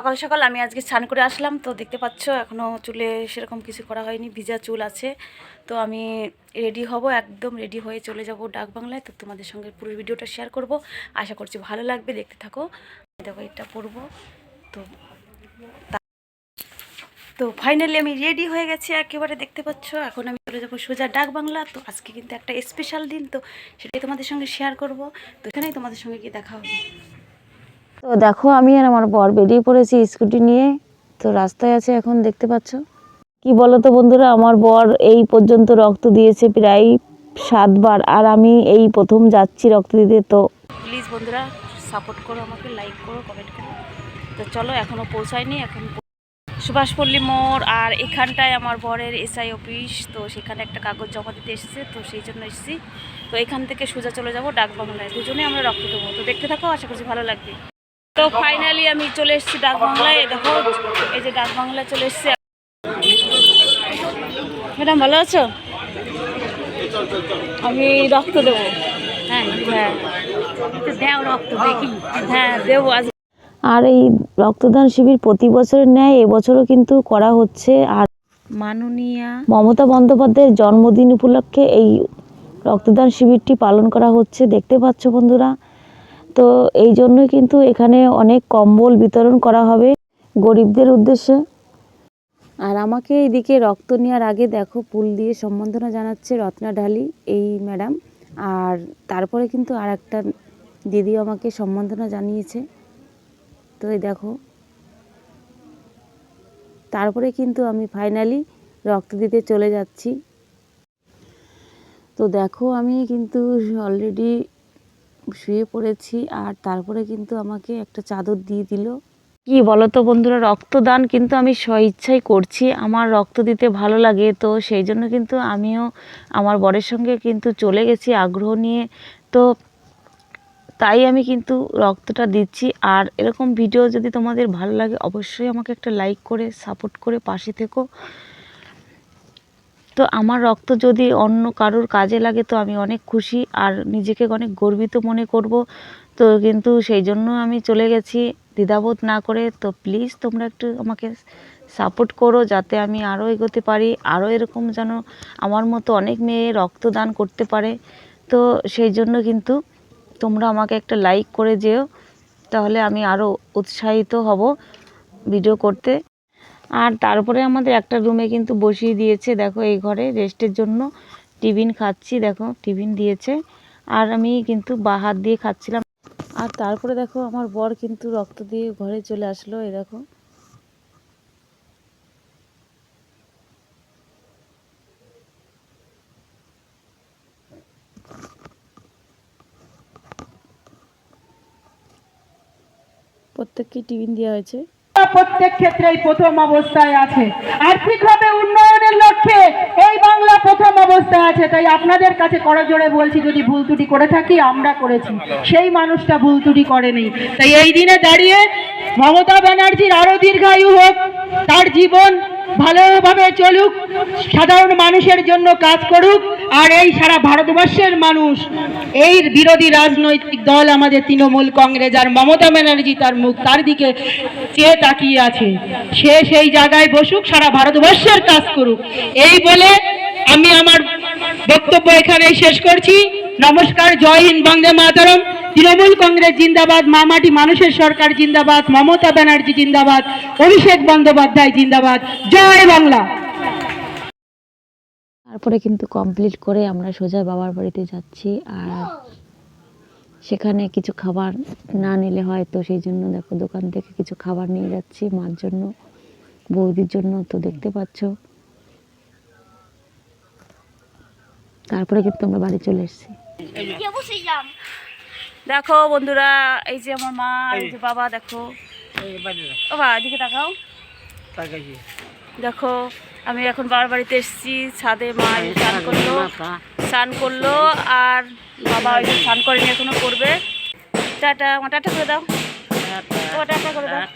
সকাল সকাল আমি আজকে স্নান করে আসলাম, তো দেখতে পাচ্ছ এখনও চুলে সেরকম কিছু করা হয়নি, ভিজা চুল আছে। তো আমি রেডি হব, একদম রেডি হয়ে চলে যাব ডাক বাংলায়। তো তোমাদের সঙ্গে পুরো ভিডিওটা শেয়ার করব। আশা করছি ভালো লাগবে, দেখতে থাকো। দেখো, এটা পরবো। তো তো ফাইনালি আমি রেডি হয়ে গেছি একেবারে, দেখতে পাচ্ছ। এখন আমি চলে যাব সোজা ডাক বাংলা। তো আজকে কিন্তু একটা স্পেশাল দিন, তো সেটাই তোমাদের সঙ্গে শেয়ার করব। তো এখানেই তোমাদের সঙ্গে কি দেখা হবে। তো দেখো, আমি আর আমার বর বেরিয়ে পড়েছি স্কুটি নিয়ে। তো রাস্তায় আছে এখন, দেখতে পাচ্ছ? কি বলো তো বন্ধুরা, আমার বর এই পর্যন্ত রক্ত দিয়েছে প্রায় সাতবার, আর আমি এই প্রথম যাচ্ছি রক্ত দিতে, তো প্লিজ বন্ধুরা সাপোর্ট করো আমাকে লাইক করো কমেন্ট করো। তো চলো এখনও পৌঁছায়নি, এখন সুভাষপল্লী মোড়, আর এখানটায় আমার বরের এসআই অফিস তো সেখানে একটা কাগজ জমা দিতে এসেছে, তো সেই জন্য এসেছি। তো এখান থেকে সোজা চলে যাব ডাক বাংলায় দুজনে আমরা রক্ত দেবো। তো দেখতে থাকো, আশা করছি ভালো লাগবে। তো ফাইনালি আমি চলে এসেছি ডাক বাংলায়। দেখো এই যে ডাক বাংলায় চলে এসেছি। ম্যাডাম ভালো আছো? আমি রক্ত দেবো। হ্যাঁ হ্যাঁ। দেও রক্ত দেখি। হ্যাঁ দেবো আজ। আর এই রক্তদান শিবির প্রতি বছরের ন্যায় এবছরও কিন্তু করা হচ্ছে। আর মাননীয়া মমতা বন্দ্যোপাধ্যায়ের জন্মদিন উপলক্ষে এই রক্তদান শিবিরটি পালন করা হচ্ছে। দেখতে পাচ্ছ বন্ধুরা তো এই জন্যই কিন্তু এখানে অনেক কম্বল বিতরণ করা হবে গরিবদের উদ্দেশ্যে। আর আমাকে এইদিকে রক্ত নেওয়ার আগে দেখো, ফুল দিয়ে সম্বর্ধনা জানাচ্ছে রত্না ঢালি, এই ম্যাডাম। আর তারপরে কিন্তু আর একটা দিদি আমাকে সম্বর্ধনা জানিয়েছে। তো এই দেখো, তারপরে কিন্তু আমি ফাইনালি রক্ত দিতে চলে যাচ্ছি। তো দেখো, আমি কিন্তু অলরেডি শুয়ে পড়েছি আর তারপরে কিন্তু আমাকে একটা চাদর দিয়ে দিল। কি বলো তো বন্ধুরা, রক্তদান কিন্তু আমি স্বইচ্ছাই করছি। আমার রক্ত দিতে ভালো লাগে, তো সেই জন্য কিন্তু আমিও আমার বরের সঙ্গে কিন্তু চলে গেছি আগ্রহ নিয়ে। তো তাই আমি কিন্তু রক্তটা দিচ্ছি। আর এরকম ভিডিও যদি তোমাদের ভালো লাগে, অবশ্যই আমাকে একটা লাইক করে সাপোর্ট করে পাশে থেকো। তো আমার রক্ত যদি অন্য কারোর কাজে লাগে তো আমি অনেক খুশি আর নিজেকে অনেক গর্বিত মনে করব। তো কিন্তু সেই জন্য আমি চলে গেছি দ্বিধাবোধ না করে। তো প্লিজ তোমরা একটু আমাকে সাপোর্ট করো যাতে আমি আরও এগোতে পারি আরও এরকম যেন আমার মতো অনেক মেয়ে রক্তদান করতে পারে। তো সেই জন্য কিন্তু তোমরা আমাকে একটা লাইক করে যেও, তাহলে আমি আরও উৎসাহিত হব ভিডিও করতে। আর তারপরে আমাদের একটা রুমে কিন্তু বসিয়ে দিয়েছে, দেখো এই ঘরে রেস্টের জন্য। টিফিন খাচ্ছি, দেখো টিফিন দিয়েছে। আর আমি কিন্তু বা হাত দিয়ে খাচ্ছিলাম। আর তারপরে দেখো আমার বর কিন্তু রক্ত দিয়ে ঘরে চলে আসলো, এই দেখো। প্রত্যেককে টিফিন দেওয়া হয়েছে। প্রত্যেক ক্ষেত্রেই প্রথম অবস্থায় আছে। আর্থিকভাবে উন্নয়নের লক্ষ্যে এই বাংলা প্রথম অবস্থায় আছে। তাই আপনাদের কাছে করজোড়ে বলছি, যদি ভুল ত্রুটি করে থাকি, আমরা করেছি। সেই মানুষটা ভুল ত্রুটি করেনি। তাই এই দিনে দাঁড়িয়ে মমতা ব্যানার্জির আরও দীর্ঘায়ু হোক, তার জীবন ভালোভাবে চলুক, সাধারণ মানুষের জন্য কাজ করুক, আর এই সারা ভারতবর্ষের মানুষ, এই বিরোধী রাজনৈতিক দল আমাদের তৃণমূল কংগ্রেস আর মমতা ব্যানার্জি তার মুখ, তার দিকে চেয়ে তাকিয়ে আছে। সে সেই জায়গায় বসুক, সারা ভারতবর্ষের কাজ করুক। এই বলে আমি আমার বক্তব্য এখানেই শেষ করছি। নমস্কার, জয় হিন্দ, বন্দে মাতরম। তৃণমূল কংগ্রেস জিন্দাবাদ মামাটি মানুষের সরকার জিন্দাবাদ মমতা ব্যানার্জি জিন্দাবাদ অভিষেক বন্দ্যোপাধ্যায় জিন্দাবাদ। জয় বাংলা। তারপরে কিন্তু কমপ্লিট করে আমরা সোজা বাবার বাড়িতে যাচ্ছি আর সেখানে কিছু খাবার না নিলে হয় তো সেই জন্য দেখো দোকান থেকে কিছু খাবার নিয়ে যাচ্ছি মার জন্য বৌদির জন্য তো দেখতে পাচ্ছ। তারপরে কিন্তু আমরা বাড়ি চলে এসেছি। দেখো বন্ধুরা এই যে আমার মা এই যে বাবা দেখো। বাবা এদিকে দেখাও দেখো আমি এখন বাবার বাড়িতে এসেছি ছাদে মা স্নান করল স্নান করল আর বাবা ওই যে স্নান করেনি এখনও করবে। টাটা আমার টাটা করে দাও। ও টাটা করে দাও।